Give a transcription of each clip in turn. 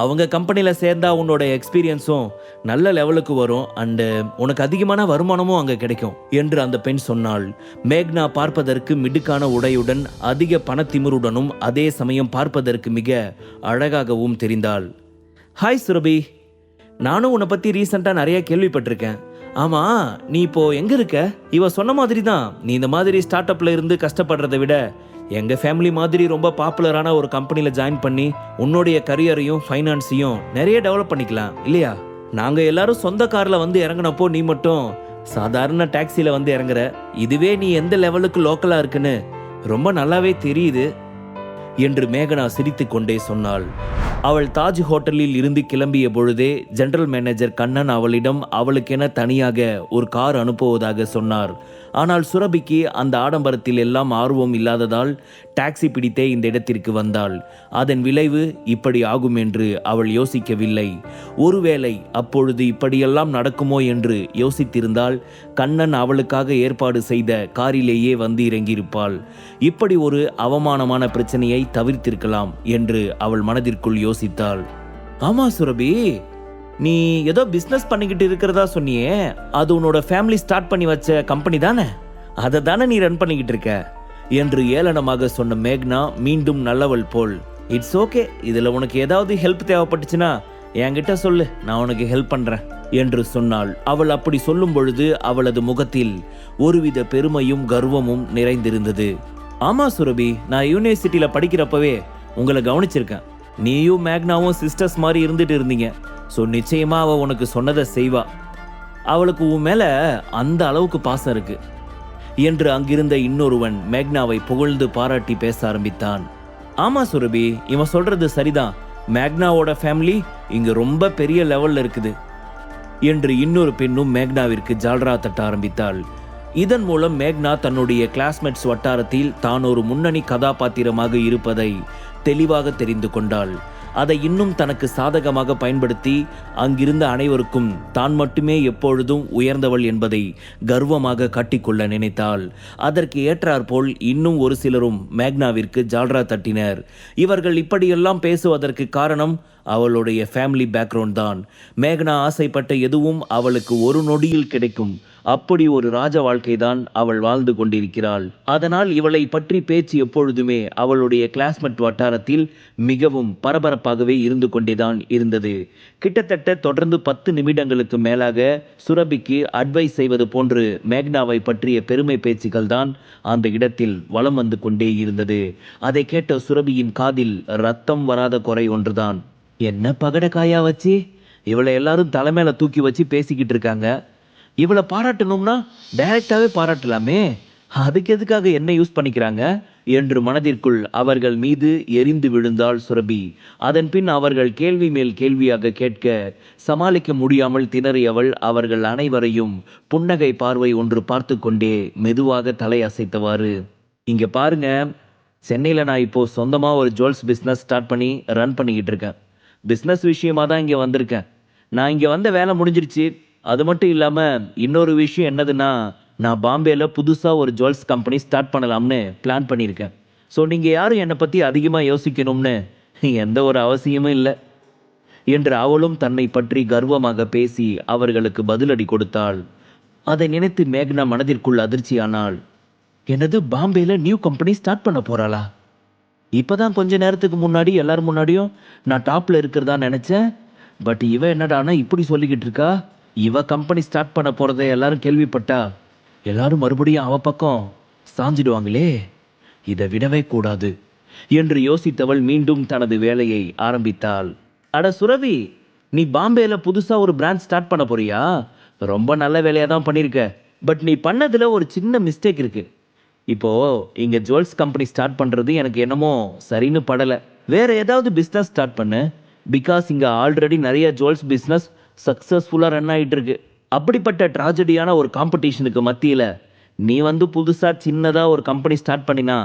அவங்க கம்பெனியில் சேர்ந்தா உன்னோட எக்ஸ்பீரியன்ஸும் நல்ல லெவலுக்கு வரும் அண்டு உனக்கு அதிகமான வருமானமும் அங்கே கிடைக்கும் என்று அந்த பெண் சொன்னாள். மேக்னா பார்ப்பதற்கு மிடுக்கான உடையுடன் அதிக பணத்திமிருடனும் அதே சமயம் பார்ப்பதற்கு மிக அழகாகவும் தெரிந்தாள். ஹாய் சுரபி. நானும் உன்னை பற்றி ரீசெண்டாக நிறைய கேள்விப்பட்டிருக்கேன். ஆமா நீ இப்போ எங்க இருக்க? இவ சொன்ன மாதிரி தான் நீ இந்த மாதிரி ஸ்டார்ட் அப்ல இருந்து கஷ்டப்படுறதை விட எங்கள் ஃபேமிலி மாதிரி ரொம்ப பாப்புலரான ஒரு கம்பெனியில் ஜாயின் பண்ணி உன்னுடைய கரியரையும் ஃபைனான்ஸையும் நிறைய டெவலப் பண்ணிக்கலாம் இல்லையா? நாங்கள் எல்லாரும் சொந்த காரில் வந்து இறங்குனப்போ நீ மட்டும் சாதாரண டாக்ஸியில் வந்து இறங்குற. இதுவே நீ எந்த லெவலுக்கு லோக்கலாக இருக்குன்னு ரொம்ப நல்லாவே தெரியுது. என்று மேகனா சிரித்து கொண்டே சொன்னாள். அவள் தாஜ் ஹோட்டலில் இருந்து கிளம்பிய பொழுதே ஜெனரல் மேனேஜர் கண்ணன் அவளிடம் அவளுக்கென தனியாக ஒரு கார் அனுப்புவதாக சொன்னார். ஆனால் சுரபிக்கு அந்த ஆடம்பரத்தில் எல்லாம் ஆர்வம் இல்லாததால் டாக்ஸி பிடித்தே இந்த இடத்திற்கு வந்தாள். அதன் விளைவு இப்படி ஆகும் என்று அவள் யோசிக்கவில்லை. ஒருவேளை அப்பொழுது இப்படியெல்லாம் நடக்குமோ என்று யோசித்திருந்தால் கண்ணன் அவளுக்காக ஏற்பாடு செய்த காரிலேயே வந்து இறங்கியிருப்பாள். இப்படி ஒரு அவமானமான பிரச்சனையை தவிர்த்திருக்கலாம் என்று அவள் மனதிற்குள் யோசித்தாள். ஆமா சுரபி நீ ஏதோ பிஸ்னஸ் பண்ணிக்கிட்டு இருக்கிறதா சொன்னியே. அது உன்னோட ஃபேமிலி ஸ்டார்ட் பண்ணி வச்ச கம்பெனி தானே? அதை தானே நீ ரன் பண்ணிக்கிட்டு இருக்க? என்று ஏளனமாக சொன்ன மேக்னா மீண்டும் நல்லவள் போல் இட்ஸ் ஓகே இதில் உனக்கு ஏதாவது ஹெல்ப் தேவைப்பட்டுச்சுன்னா என்கிட்ட சொல்லு நான் உனக்கு ஹெல்ப் பண்ணுறேன் என்று சொன்னாள். அவள் அப்படி சொல்லும் பொழுது அவளது முகத்தில் ஒருவித பெருமையும் கர்வமும் நிறைந்திருந்தது. ஆமா சுரபி நான் யூனிவர்சிட்டியில் படிக்கிறப்பவே உங்களை கவனிச்சிருக்கேன். நீயும் மேக்னாவும் சிஸ்டர்ஸ் மாதிரி இருந்துட்டு இருந்தீங்க. ஸோ நிச்சயமா அவ உனக்கு சொன்னதை செய்வா. அவளுக்கு உன் மேல அந்த அளவுக்கு பாசம் இருக்கு. என்று அங்கிருந்த இன்னொருவன் மேக்னாவை புகழ்ந்து பாராட்டி பேச ஆரம்பித்தான். ஆமா சுரபி இவன் சொல்றது சரிதான். மேக்னாவோட ஃபேமிலி இங்க ரொம்ப பெரிய லெவல்ல இருக்குது என்று இன்னொரு பெண்ணும் மேக்னாவிற்கு ஜால்ரா தட்ட ஆரம்பித்தாள். இதன் மூலம் மேக்னா தன்னுடைய கிளாஸ்மேட்ஸ் வட்டாரத்தில் தான் ஒரு முன்னணி கதாபாத்திரமாக இருப்பதை தெளிவாக தெரிந்து கொண்டாள். அதை இன்னும் தனக்கு சாதகமாக பயன்படுத்தி அங்கிருந்த அனைவருக்கும் தான் மட்டுமே எப்பொழுதும் உயர்ந்தவள் என்பதை கர்வமாக காட்டிக்கொள்ள நினைத்தாள். அதற்கு ஏற்றாற்போல் இன்னும் ஒரு சிலரும் மேக்னாவிற்கு ஜால்ரா தட்டினர். இவர்கள் இப்படியெல்லாம் பேசுவதற்கு காரணம் அவளுடைய ஃபேமிலி பேக்ரவுண்ட் தான். மேக்னா ஆசைப்பட்ட எதுவும் அவளுக்கு ஒரு நொடியில் கிடைக்கும். அப்படி ஒரு ராஜ வாழ்க்கை தான் அவள் வாழ்ந்து கொண்டிருக்கிறாள். அதனால் இவளை பற்றி பேச்சு எப்பொழுதுமே அவளுடைய கிளாஸ்மேட் வட்டாரத்தில் மிகவும் பரபரப்பாகவே இருந்து கொண்டேதான் இருந்தது. கிட்டத்தட்ட தொடர்ந்து பத்து நிமிடங்களுக்கு மேலாக சுரபிக்கு அட்வைஸ் செய்வது போன்று மேக்னாவை பற்றிய பெருமை பேச்சுகள் தான் அந்த இடத்தில் வலம் வந்து கொண்டே இருந்தது. அதை கேட்ட சுரபியின் காதில் ரத்தம் வராத குறை ஒன்றுதான். என்ன பகடக்காயா வச்சு? இவளை எல்லாரும் தலைமையில தூக்கி வச்சு பேசிக்கிட்டு இருக்காங்க. இவளை பாராட்டணும்னா டைரக்டாகவே பாராட்டலாமே. அதுக்கு எதுக்காக என்ன யூஸ் பண்ணிக்கிறாங்க? என்று மனதிற்குள் அவர்கள் மீது எரிந்து விழுந்தாள் சுரபி. அதன் பின் அவர்கள் கேள்வி மேல் கேள்வியாக கேட்க சமாளிக்க முடியாமல் திணறியவள் அவர்கள் அனைவரையும் புன்னகை பார்வை ஒன்று பார்த்து கொண்டே மெதுவாக தலை அசைத்தவாறு இங்க பாருங்க சென்னையில் நான் இப்போ சொந்தமாக ஒரு ஜுவல்ஸ் பிஸ்னஸ் ஸ்டார்ட் பண்ணி ரன் பண்ணிக்கிட்டு இருக்கேன். பிஸ்னஸ் விஷயமா தான் இங்கே வந்திருக்கேன். நான் இங்கே வந்த வேலை முடிஞ்சிருச்சு. அது மட்டும் இல்லாமல் இன்னொரு விஷயம் என்னதுன்னா நான் பாம்பேயில் புதுசாக ஒரு ஜுவல்ஸ் கம்பெனி ஸ்டார்ட் பண்ணலாம்னு பிளான் பண்ணியிருக்கேன். ஸோ நீங்கள் யாரும் என்னை பற்றி அதிகமாக யோசிக்கணும்னு எந்த ஒரு அவசியமும் இல்லை. என்று அவளும் தன்னை பற்றி கர்வமாக பேசி அவர்களுக்கு பதிலடி கொடுத்தாள். அதை நினைத்து மேக்னா மனதிற்குள் அதிர்ச்சியானாள். எனது பாம்பேல நியூ கம்பெனி ஸ்டார்ட் பண்ண போறாளா? இப்பதான் கொஞ்ச நேரத்துக்கு முன்னாடி எல்லாரும் முன்னாடியும் நான் டாப்பில் இருக்கிறதா நினச்சேன். பட் இவன் என்னடானா இப்படி சொல்லிக்கிட்டு இருக்கா? இவ கம்பெனி ஸ்டார்ட் பண்ண போகிறத எல்லாரும் கேள்விப்பட்டா எல்லாரும் மறுபடியும் அவ பக்கம் சாஞ்சிடுவாங்களே? இதை விடவே கூடாது என்று யோசித்தவள் மீண்டும் தனது வேலையை ஆரம்பித்தாள். அட சுரவி நீ பாம்பேல புதுசாக ஒரு பிராண்ட் ஸ்டார்ட் பண்ண போறியா? ரொம்ப நல்ல வேலையாக தான் பண்ணியிருக்க பட் நீ பண்ணதில் ஒரு சின்ன மிஸ்டேக் இருக்கு. இப்போ இங்கே ஜுவல்ஸ் கம்பெனி ஸ்டார்ட் பண்ணுறது எனக்கு என்னமோ சரின்னு படலை. வேற ஏதாவது பிஸ்னஸ் ஸ்டார்ட் பண்ணு. பிகாஸ் இங்கே ஆல்ரெடி நிறைய ஜுவல்ஸ் பிஸ்னஸ் சக்ஸஸ்ஃபுல்லாக ரன் ஆகிட்டு இருக்கு அப்படிப்பட்ட ட்ராஜடியான ஒரு காம்படிஷனுக்கு மத்தியில் நீ வந்து புதுசாக சின்னதாக ஒரு கம்பெனி ஸ்டார்ட் பண்ணினா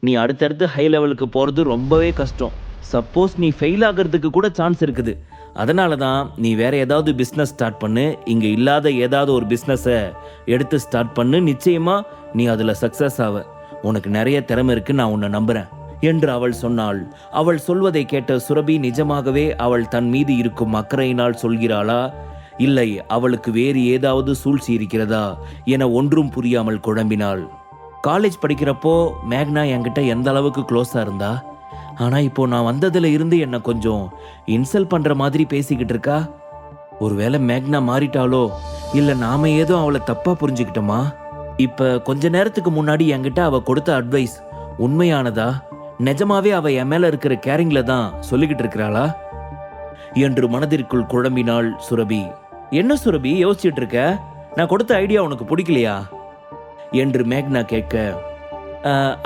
நீ அடுத்தடுத்து ஹை லெவலுக்கு போகிறது ரொம்பவே கஷ்டம். சப்போஸ் நீ ஃபெயில் ஆகிறதுக்கு கூட சான்ஸ் இருக்குது. அதனால தான் நீ வேற ஏதாவது பிஸ்னஸ் ஸ்டார்ட் பண்ணு. இங்கே இல்லாத ஏதாவது ஒரு பிஸ்னஸை எடுத்து ஸ்டார்ட் பண்ணு. நிச்சயமாக நீ அதில் சக்ஸஸ் ஆவ. உனக்கு நிறைய திறமை இருக்கு நான் உன்னை நம்புகிறேன் என்று அவள் சொன்னாள். அவள் சொல்வதை கேட்ட சுரபி நிஜமாகவே அவள் தன் மீது இருக்கும் அக்கறையினால் சொல்கிறாளா? இல்லை அவளுக்கு வேறு ஏதாவது சூழ்ச்சி இருக்கிறதா? என ஒன்றும் புரியாமல் குழம்பினாள். காலேஜ் படிக்கிறப்போ மேக்னா என்கிட்ட எந்த அளவுக்கு க்ளோஸா இருந்தா? ஆனா இப்போ நான் வந்ததுல இருந்து என்ன கொஞ்சம் இன்சல்ட் பண்ற மாதிரி பேசிக்கிட்டு இருக்கா? ஒருவேளை மேக்னா மாறிட்டாளோ இல்ல நாம ஏதோ அவளை தப்பா புரிஞ்சுக்கிட்டோமா? இப்ப கொஞ்ச நேரத்துக்கு முன்னாடி என்கிட்ட அவ கொடுத்த அட்வைஸ் உண்மையானதா? நிஜமாவே அவ என் மேல இருக்கிற கேரிங்ல தான் சொல்லிக்கிட்டு இருக்கிறாளா? என்று மனதிற்குள் குழம்பினாள் சுரபி. என்ன சுரபி யோசிச்சிட்டு இருக்க? நான் கொடுத்த ஐடியா உனக்கு பிடிக்கலையா? என்று மேக்னா கேட்க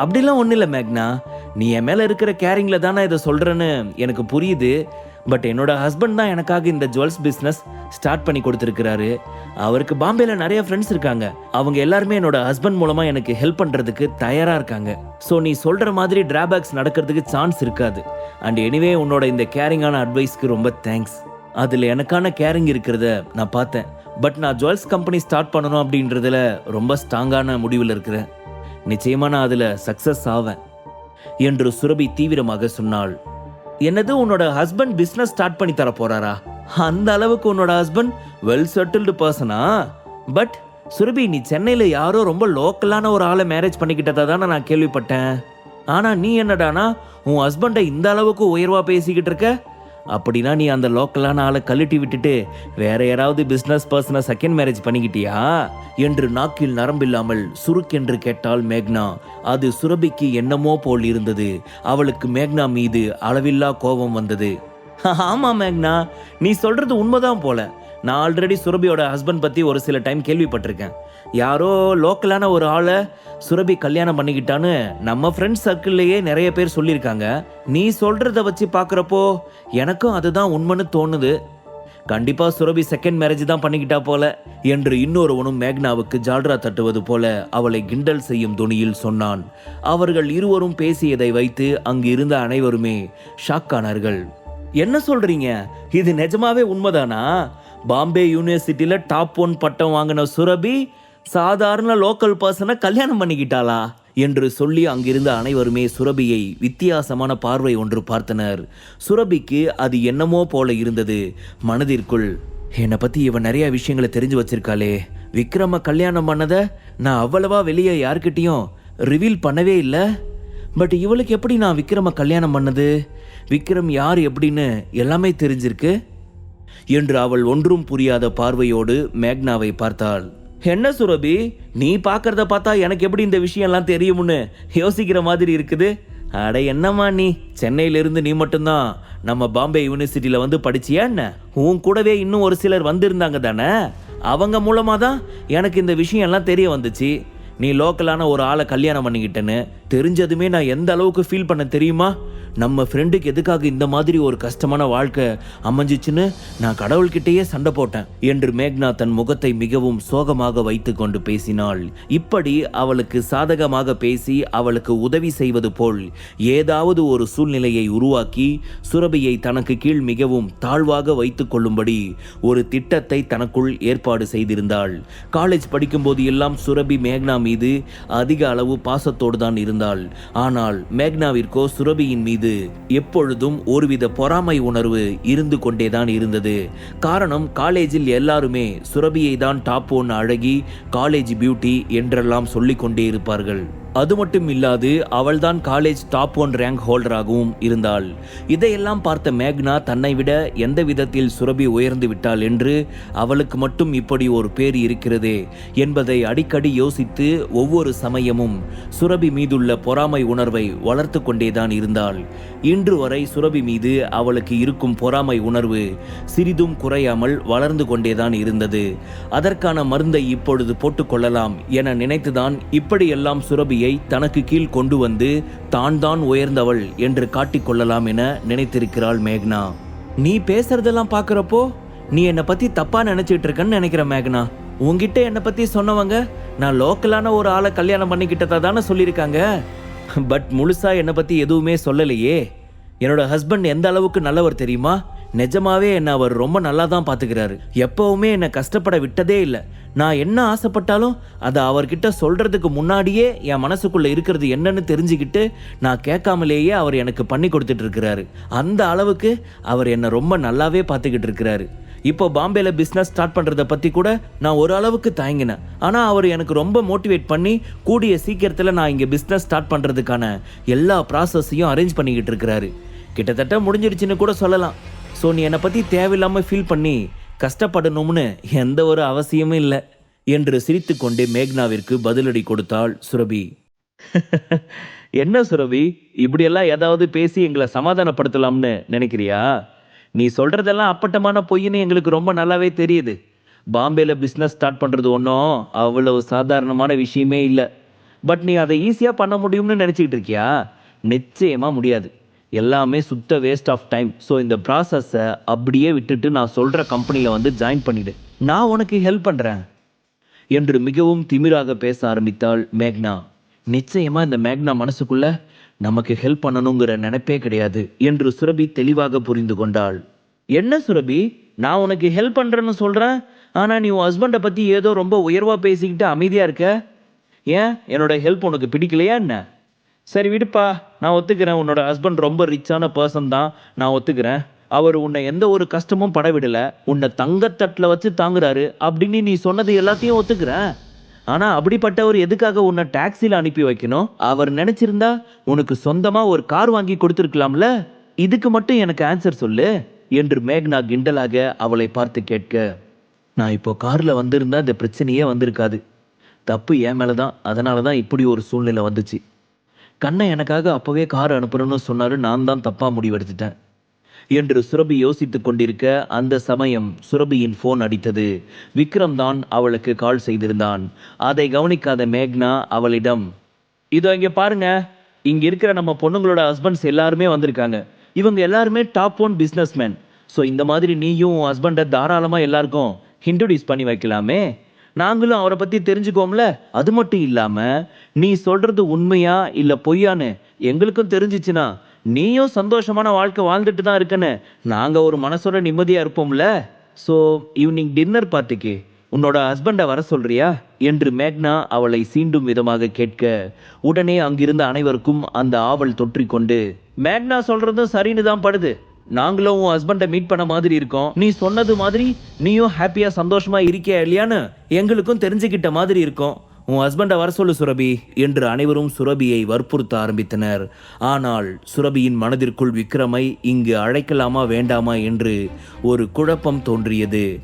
அப்படிலாம் ஒன்றும் இல்லை மேக்னா. நீ என் மேலே இருக்கிற கேரிங்கில் தானே இதை சொல்கிறேன்னு எனக்கு புரியுது. பட் என்னோட ஹஸ்பண்ட் தான் எனக்காக இந்த ஜுவல்ஸ் பிஸ்னஸ் ஸ்டார்ட் பண்ணி கொடுத்துருக்கிறாரு. அவருக்கு பாம்பேல நிறைய ஃப்ரெண்ட்ஸ் இருக்காங்க. அவங்க எல்லாருமே என்னோட ஹஸ்பண்ட் மூலமா எனக்கு ஹெல்ப் பண்றதுக்கு தயாரா இருக்காங்க. ஸோ நீ சொல்ற மாதிரி டிராபேக்ஸ் நடக்கிறதுக்கு சான்ஸ் இருக்காது. அண்ட் எனிவே உன்னோட இந்த கேரிங்கான அட்வைஸ்க்கு ரொம்ப தேங்க்ஸ் அதுல எனக்கான கேரிங் இருக்கிறத நான் பார்த்தேன். பட் நான் ஜுவல்ஸ் கம்பெனி ஸ்டார்ட் பண்ணணும் அப்படின்றதுல ரொம்ப ஸ்ட்ராங்கான முடிவில் இருக்கிறேன். நிச்சயமா நான் அதுல சக்சஸ் ஆவேன். என்று சுரபி தீவிரமாக சொன்னாள். என்னது உன்னோட ஹஸ்பண்ட் பிஸ்னஸ் ஸ்டார்ட் பண்ணி தர போறாரா? அந்த அளவுக்கு உன்னோட ஹஸ்பண்ட் வெல் செட்டில்டு பர்சனா பட் சுரபி நீ சென்னையில் யாரோ ரொம்ப லோக்கலான ஒரு ஆளை மேரேஜ் பண்ணிக்கிட்டதா தானே நான் கேள்விப்பட்டேன். ஆனால் நீ என்னடானா உன் ஹஸ்பண்டை இந்த அளவுக்கு உயர்வாக பேசிக்கிட்டு இருக்க? அப்படின்னா நீ அந்த லோக்கலான ஆளை கழட்டி விட்டுட்டு வேற யாராவது பிஸ்னஸ் பர்சனை செகண்ட் மேரேஜ் பண்ணிக்கிட்டியா? என்று நாக்கில் நரம்பில்லாமல் சுருக்கென்று கேட்டாள் மேக்னா. அது சுரபிக்கு என்னமோ போல் இருந்தது. அவளுக்கு மேக்னா மீது அளவில்லா கோபம் வந்தது. ஆமா மேக்னா நீ சொல்றது உண்மைதான் போல. நான் ஆல்ரெடி சுரபியோட ஹஸ்பண்ட் பத்தி ஒரு சில டைம் கேள்விப்பட்டிருக்கேன். யாரோ லோக்கலான ஒரு ஆளை சுரபி கல்யாணம் பண்ணிக்கிட்டான்னு நம்ம ஃப்ரெண்ட்ஸ் சர்க்கிள்லேயே நிறைய பேர் சொல்லியிருக்காங்க. நீ சொல்கிறத வச்சு பார்க்குறப்போ எனக்கும் அதுதான் உண்மைன்னு தோணுது. கண்டிப்பாக சுரபி செகண்ட் மேரேஜ் தான் பண்ணிக்கிட்டா போல என்று இன்னொருவனும் மேக்னாவுக்கு ஜால்ரா தட்டுவது போல அவளை கிண்டல் செய்யும் துணியில் சொன்னான். அவர்கள் இருவரும் பேசியதை வைத்து அங்கு இருந்த அனைவருமே ஷாக் ஆனார்கள். என்ன சொல்றீங்க? இது நிஜமாவே உண்மைதானா? பாம்பே யூனிவர்சிட்டியில டாப் ஒன் பட்டம் வாங்கின சுரபி சாதாரண லோக்கல் பர்சனை கல்யாணம் பண்ணிக்கிட்டாளா? என்று சொல்லி அங்கிருந்த அனைவருமே சுரபியை வித்தியாசமான பார்வை ஒன்று பார்த்தனர். சுரபிக்கு அது என்னமோ போல இருந்தது. மனதிற்குள் என்னை பற்றி இவன் நிறைய விஷயங்களை தெரிஞ்சு வச்சிருக்காளே. விக்ரம கல்யாணம் பண்ணதை நான் அவ்வளவா வெளியே யார்கிட்டயும் ரிவீல் பண்ணவே இல்லை. பட் இவளுக்கு எப்படி நான் விக்ரம கல்யாணம் பண்ணது? விக்ரம் யார் எப்படின்னு எல்லாமே தெரிஞ்சிருக்கு என்று அவள் ஒன்றும் புரியாத பார்வையோடு மேக்னாவை பார்த்தாள். என்ன சுரபி? நீ பார்க்கறத பார்த்தா எனக்கு எப்படி இந்த விஷயம்லாம் தெரியும்னு யோசிக்கிற மாதிரி இருக்குது? அட என்னம்மா நீ? சென்னையிலிருந்து நீ மட்டும்தான். நம்ம பாம்பே யூனிவர்சிட்டியில் வந்து படிச்சியா என்ன? உன் கூடவே இன்னும் ஒரு சிலர் வந்திருந்தாங்க தானே? அவங்க மூலமாக தான் எனக்கு இந்த விஷயம்லாம் தெரிய வந்துச்சு. நீ லோக்கலான ஒரு ஆளை கல்யாணம் பண்ணிக்கிட்டேன்னு தெரிஞ்சதுமே நான் எந்த அளவுக்கு ஃபீல் பண்ண தெரியுமா? நம்ம ஃப்ரெண்டுக்கு எதுக்காக இந்த மாதிரி ஒரு கஷ்டமான வாழ்க்கை அமைஞ்சிச்சுன்னு நான் கடவுள்கிட்டயே சண்டை போட்டேன் என்று மேக்னா தன் முகத்தை மிகவும் சோகமாக வைத்து கொண்டு பேசினாள். இப்படி அவளுக்கு சாதகமாக பேசி அவளுக்கு உதவி செய்வது போல் ஏதாவது ஒரு சூழ்நிலையை உருவாக்கி சுரபியை தனக்கு கீழ் மிகவும் தாழ்வாக வைத்து கொள்ளும்படி ஒரு திட்டத்தை தனக்குள் ஏற்பாடு செய்திருந்தாள். காலேஜ் படிக்கும்போது எல்லாம் சுரபி மேக்னா மீது அதிக அளவு பாசத்தோடு தான் இருந்தாள். ஆனால் மேக்னாவிற்கோ சுரபியின் மீது எப்பொழுதும் ஒருவித பொறாமை உணர்வு இருந்து கொண்டேதான் இருந்தது. காரணம் காலேஜில் எல்லாருமே சுரபியை தான் டாப் ஒன் அழகி காலேஜ் பியூட்டி என்றெல்லாம் சொல்லிக்கொண்டே இருப்பார்கள். அது மட்டும் இல்லாது அவள்தான் காலேஜ் டாப் ஒன் ரேங்க் ஹோல்டராகவும் இருந்தாள். இதையெல்லாம் பார்த்த மேக்னா தன்னை விட எந்த விதத்தில் சுரபி உயர்ந்து விட்டாள் என்று அவளுக்கு மட்டும் இப்படி ஒரு பேர் இருக்கிறதே என்பதை அடிக்கடி யோசித்து ஒவ்வொரு சமயமும் சுரபி மீதுள்ள பொறாமை உணர்வை வளர்த்து கொண்டேதான் இருந்தாள். இன்று வரை சுரபி மீது அவளுக்கு இருக்கும் பொறாமை உணர்வு சிறிதும் குறையாமல் வளர்ந்து கொண்டேதான் இருந்தது. அதற்கான மருந்தை இப்பொழுது போட்டுக்கொள்ளலாம் என நினைத்துதான் இப்படியெல்லாம் சுரபி சுரபியை தனக்கு கீழ் கொண்டு வந்து தான் தான் உயர்ந்தவள் என்று காட்டிக்கொள்ளலாம் என நினைத்திருக்கிறாள் மேக்னா. நீ பேசுறதெல்லாம் பார்க்குறப்போ நீ என்னை பத்தி தப்பா நினைச்சிட்டு இருக்கன்னு நினைக்கிற மேக்னா. உங்ககிட்ட என்னை பத்தி சொன்னவங்க நான் லோக்கலான ஒரு ஆளை கல்யாணம் பண்ணிக்கிட்டதா தானே சொல்லியிருக்காங்க. பட் முழுசா என்னை பத்தி எதுவுமே சொல்லலையே. என்னோட ஹஸ்பண்ட் எந்த அளவுக்கு நல்லவர் தெரியுமா? நிஜமாவே என்ன அவர் ரொம்ப நல்லா தான் பார்த்துக்கிறாரு எப்பவுமே என்னை கஷ்டப்பட விட்டதே இல்லை. நான் என்ன ஆசைப்பட்டாலும் அதை அவர்கிட்ட சொல்றதுக்கு முன்னாடியே என் மனசுக்குள்ள இருக்கிறது என்னன்னு தெரிஞ்சுக்கிட்டு நான் கேட்காமலேயே அவர் எனக்கு பண்ணி கொடுத்துட்டு இருக்கிறாரு அந்த அளவுக்கு அவர் என்னை ரொம்ப நல்லாவே பார்த்துக்கிட்டு இருக்கிறாரு இப்போ பாம்பேல பிஸ்னஸ் ஸ்டார்ட் பண்ணுறதை பற்றி கூட நான் ஒரு அளவுக்கு தயங்கினேன். ஆனால் அவர் எனக்கு ரொம்ப மோட்டிவேட் பண்ணி கூடிய சீக்கிரத்தில் நான் இங்கே பிஸ்னஸ் ஸ்டார்ட் பண்ணுறதுக்கான எல்லா ப்ராசஸையும் அரேஞ்ச் பண்ணிக்கிட்டு இருக்கிறாரு கிட்டத்தட்ட முடிஞ்சிருச்சுன்னு கூட சொல்லலாம். ஸோ நீ என்னை பற்றி தேவையில்லாமல் ஃபீல் பண்ணி கஷ்டப்படணும்னு எந்த ஒரு அவசியமும் இல்லை என்று சிரித்துக்கொண்டே மேக்னாவிற்கு பதிலடி கொடுத்தாள் சுரபி. என்ன சுரபி? இப்படியெல்லாம் ஏதாவது பேசி எங்களை சமாதானப்படுத்தலாம்னு நினைக்கிறியா? நீ சொல்கிறதெல்லாம் அப்பட்டமான பொய்ன்னு எங்களுக்கு ரொம்ப நல்லாவே தெரியுது. பாம்பேல பிஸ்னஸ் ஸ்டார்ட் பண்ணுறது ஒன்றும் அவ்வளவு சாதாரணமான விஷயமே இல்லை. பட் நீ அதை ஈஸியாக பண்ண முடியும்னு நினச்சிக்கிட்டு இருக்கியா? நிச்சயமாக முடியாது. எல்லாமே சுத்த வேஸ்ட் ஆஃப் டைம் ஸோ இந்த ப்ராசஸை அப்படியே விட்டுட்டு நான் சொல்கிற கம்பெனியில் வந்து ஜாயின் பண்ணிடு. நான் உனக்கு ஹெல்ப் பண்ணுறேன் என்று மிகவும் திமிராக பேச ஆரம்பித்தாள் மேக்னா. நிச்சயமாக இந்த மேக்னா மனசுக்குள்ள நமக்கு ஹெல்ப் பண்ணணுங்கிற நினைப்பே கிடையாது என்று சுரபி தெளிவாக புரிந்து கொண்டாள். என்ன சுரபி? நான் உனக்கு ஹெல்ப் பண்ணுறேன்னு சொல்கிறேன் ஆனால் நீ உன் ஹஸ்பண்டை பற்றி ஏதோ ரொம்ப உயர்வாக பேசிக்கிட்டு அமைதியாக இருக்க? ஏன்? என்னோட ஹெல்ப் உனக்கு பிடிக்கலையா என்ன? சரி விடுப்பா. நான் ஒத்துக்கிறேன் உன்னோட ஹஸ்பண்ட் ரொம்ப ரிச்சான பர்சன் தான். நான் ஒத்துக்கிறேன். அவர் உன்னை எந்த ஒரு கஷ்டமும் படவிடல. உன்னை தங்கத்தட்டில் வச்சு தாங்குறாரு. அப்படின்னு நீ சொன்னது எல்லாத்தையும் ஒத்துக்கிறேன். ஆனா அப்படிப்பட்டவர் எதுக்காக உன்னை டாக்ஸில அனுப்பி வைக்கணும்? அவர் நினைச்சிருந்தா உனக்கு சொந்தமா ஒரு கார் வாங்கி கொடுத்துருக்கலாம்ல? இதுக்கு மட்டும் எனக்கு ஆன்சர் சொல்லு என்று மேக்னா கிண்டலாக அவளை பார்த்து கேட்க. நான் இப்போ கார்ல வந்திருந்தா இந்த பிரச்சனையே வந்திருக்காது. தப்பு என் மேலே தான் அதனால தான் இப்படி ஒரு சூழ்நிலை வந்துச்சு. கண்ணை எனக்காக அப்போவே கார் அனுப்பணும்னு சொன்னாரு. நான் தான் தப்பாக முடிவெடுத்துட்டேன். என்று சுரபி யோசித்து கொண்டிருக்க அந்த சமயம் சுரபியின் ஃபோன் அடித்தது. விக்ரம் தான் அவளுக்கு கால் செய்திருந்தான். அதை கவனிக்காத மேக்னா அவளிடம் இதோ இங்கே பாருங்க. இங்கே இருக்கிற நம்ம பொண்ணுங்களோட ஹஸ்பண்ட்ஸ் எல்லாருமே வந்திருக்காங்க. இவங்க எல்லாருமே டாப் ஒன் பிஸ்னஸ்மேன் ஸோ இந்த மாதிரி நீயும் ஹஸ்பண்டை தாராளமாக எல்லாருக்கும் இன்ட்ரடியூஸ் பண்ணி வைக்கலாமே. நாங்களும் அவரை பற்றி தெரிஞ்சுக்கோம்ல அது மட்டும் இல்லாமல் நீ சொல்கிறது உண்மையா இல்லை பொய்யான்னு எங்களுக்கும் தெரிஞ்சிச்சுன்னா நீயும் சந்தோஷமான வாழ்க்கை வாழ்ந்துட்டு தான் இருக்கன்னு நாங்கள் ஒரு மனசோட நிம்மதியாக இருப்போம்ல? ஸோ ஈவினிங் டின்னர் பார்ட்டிக்கு உன்னோட ஹஸ்பண்டை வர சொல்றியா? என்று மேக்னா அவளை சீண்டும் விதமாக கேட்க உடனே அங்கிருந்த அனைவருக்கும் அந்த ஆவல் தொற்றிக்கொண்டு மேக்னா சொல்றதும் சரின்னு தான் படுது. நாங்களும் உன் ஹஸ்பண்டை மீட் பண்ண மாதிரி இருக்கோம். நீ சொன்னது மாதிரி நீயும் ஹாப்பியா சந்தோஷமா இருக்கியா இல்லையான்னு எங்களுக்கும் தெரிஞ்சுக்கிட்ட மாதிரி இருக்கும். உன் ஹஸ்பண்டை வர சொல்லு சுரபி என்று அனைவரும் சுரபியை வற்புறுத்த ஆரம்பித்தனர். ஆனால் சுரபியின் மனதிற்குள் விக்ரமை இங்கு அழைக்கலாமா வேண்டாமா என்று ஒரு குழப்பம் தோன்றியது.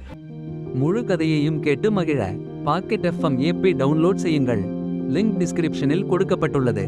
முழு கதையையும் கேட்டு மகிழ. பாக்கெட் எஃப்எம் ஏபி டவுன்லோட் செய்யுங்கள். லிங்க் டிஸ்கிரிப்ஷனில் கொடுக்கப்பட்டுள்ளது.